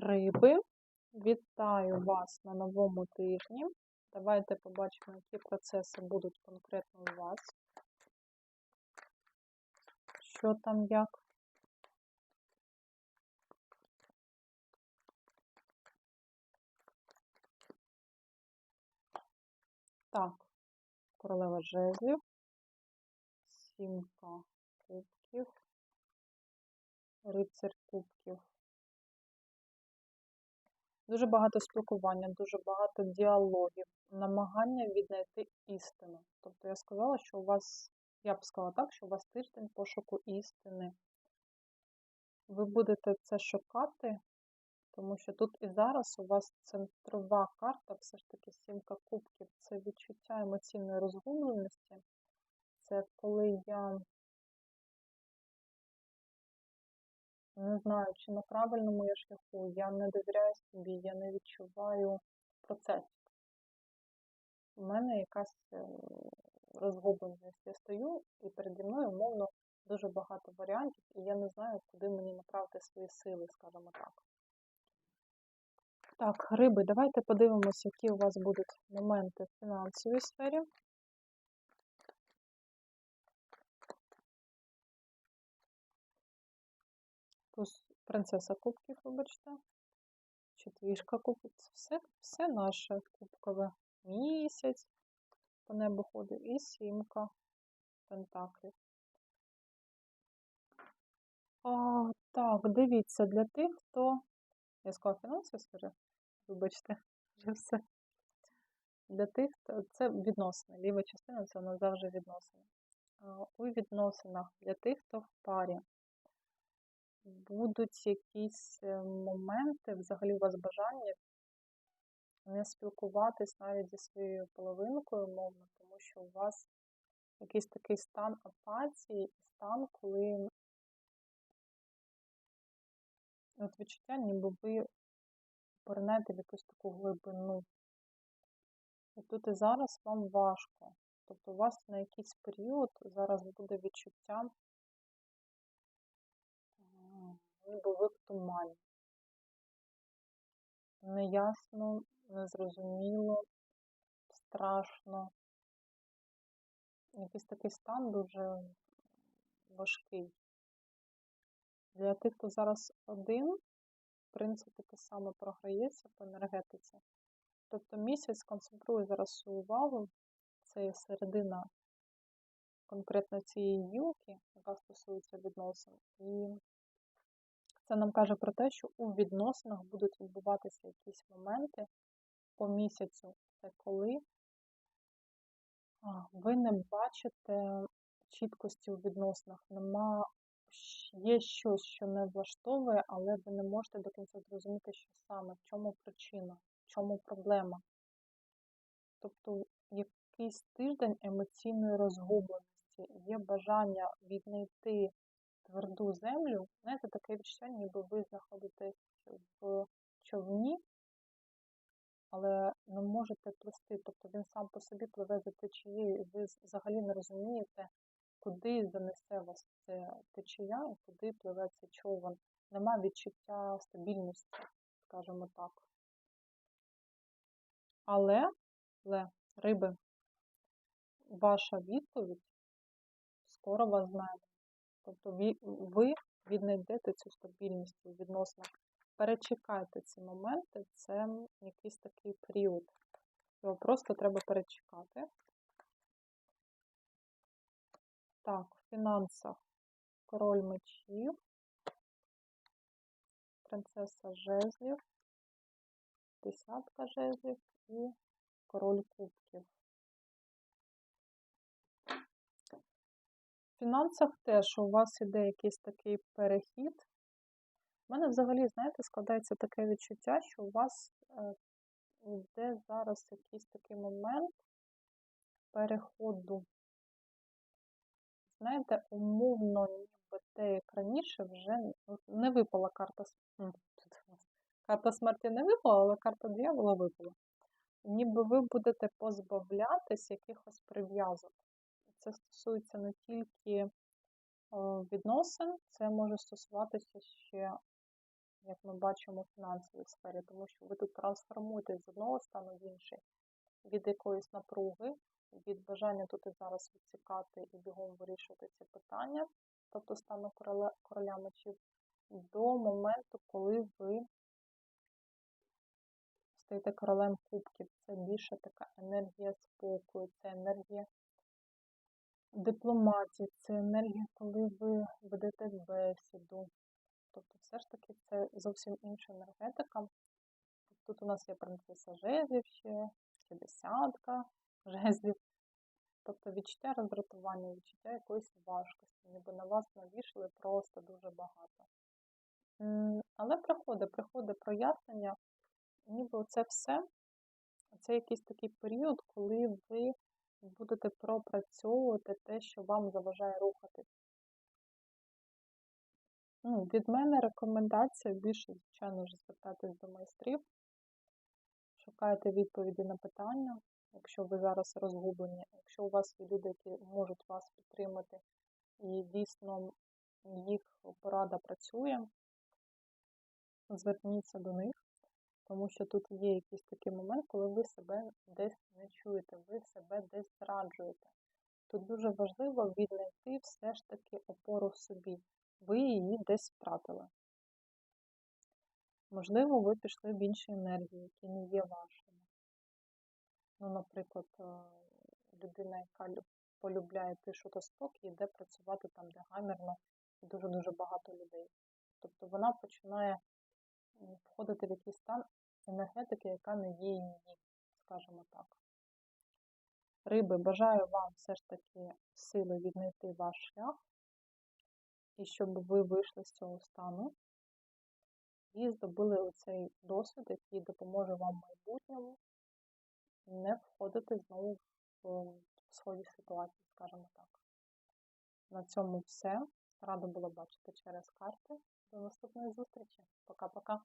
Риби, вітаю вас на новому тижні. Давайте побачимо, які процеси будуть конкретно у вас. Що там як? Так, королева жезлів, сімка кубків, рицарь кубків. Дуже багато спілкування, дуже багато діалогів, намагання віднайти істину. Тобто я сказала, що у вас, я б сказала так, що у вас тиждень пошуку істини. Ви будете це шукати, тому що тут і зараз у вас центрова карта, все ж таки сімка кубків, це відчуття емоційної розгубленості. Це коли я не знаю, чи на правильному я шляху, я не довіряю собі, я не відчуваю процес. У мене якась е, розгубленість. Я стою і переді мною, умовно, дуже багато варіантів, і я не знаю, куди мені направити свої сили, скажімо так. Так, риби, давайте подивимося, які у вас будуть моменти в фінансовій сфері. Туз принцеса кубків, вибачте. Четвішка кубків. Це все, все наше кубкове. Місяць по небу ходить і сімка пентаклів. А, Так, дивіться, для тих, хто. Я сказала фінансові сфери, вибачте, вже все. Для тих, хто це відносини. Ліва частина це у нас завжди відносини. У відносинах для тих, хто в парі будуть якісь е, моменти, взагалі у вас бажання не спілкуватись навіть зі своєю половинкою, мовно, тому що у вас якийсь такий стан апатії стан, коли от відчуття, ніби ви поринете в якусь таку глибину. І тут і зараз вам важко. Тобто у вас на якийсь період зараз буде відчуття ніби ви в тумані. Неясно, незрозуміло, страшно. Якийсь такий стан дуже важкий. Для тих, хто зараз один, в принципі, те саме програється по енергетиці. Тобто місяць концентрує зараз свою увагу, це є середина конкретно цієї гілки, яка стосується відносин. І це нам каже про те, що у відносинах будуть відбуватися якісь моменти по місяцю. Це коли ви не бачите чіткості у відносинах, нема, є щось, що не влаштовує, але ви не можете до кінця зрозуміти, що саме, в чому причина, в чому проблема. Тобто якийсь тиждень емоційної розгубленості, є бажання віднайти тверду землю, знаєте, таке відчуття, ніби ви знаходитесь в човні, але не можете плисти. Тобто він сам по собі пливе за течією, і ви взагалі не розумієте, куди занесе вас ця течія і куди пливе цей човен. Нема відчуття стабільності, скажімо так. Але, але, риби, ваша відповідь скоро вас знайде. Тобто ви віднайдете цю стабільність у відносинах. Перечекайте ці моменти, це якийсь такий період. Його просто треба перечекати. Так, в фінансах король мечів, принцеса жезлів, десятка жезлів і король кубків. В фінансах теж у вас іде якийсь такий перехід. У мене взагалі, знаєте, складається таке відчуття, що у вас е, йде зараз якийсь такий момент переходу. Знаєте, умовно, ніби те, як раніше, вже не випала карта Карта смерті не випала, але карта диявола випала. Ніби ви будете позбавлятись якихось прив'язок це стосується не тільки відносин, це може стосуватися ще як ми бачимо в фінансовій сфері, тому що ви тут трансформуєтесь з одного стану в інший, від якоїсь напруги, від бажання тут і зараз відсікати і бігом вирішувати ці питання, тобто стану короля, короля мечів, до моменту, коли ви стаєте королем кубків. Це більше така енергія спокою, це енергія дипломатії, це енергія, коли ви ведете бесіду. Тобто, все ж таки, це зовсім інша енергетика. Тут у нас є принцеса жезлів ще, ще десятка жезлів. Тобто відчуття роздратування, відчуття якоїсь важкості, ніби на вас навішали просто дуже багато. Але приходить, приходить прояснення, ніби це все, це якийсь такий період, коли ви будете пропрацьовувати те, що вам заважає рухатись. Ну, від мене рекомендація більше, звичайно ж, звертатись до майстрів. Шукайте відповіді на питання, якщо ви зараз розгублені. Якщо у вас є люди, які можуть вас підтримати, і дійсно їх порада працює, зверніться до них, тому що тут є якийсь такий момент, коли ви себе десь не чуєте, ви себе десь зраджуєте. Тут дуже важливо віднайти все ж таки опору в собі. Ви її десь втратили. Можливо, ви пішли в інші енергії, які не є вашими. Ну, наприклад, е, людина, яка полюбляє тишу та спокій, йде працювати там, де гамірно і дуже-дуже багато людей. Тобто вона починає входити в якийсь стан енергетики, яка не є її, скажімо так. Риби, бажаю вам все ж таки сили віднайти ваш шлях, і щоб ви вийшли з цього стану і здобули оцей досвід, який допоможе вам в майбутньому не входити знову в в схожі ситуації, скажімо так. На цьому все. Рада була бачити через карти. До наступної зустрічі. Пока-пока.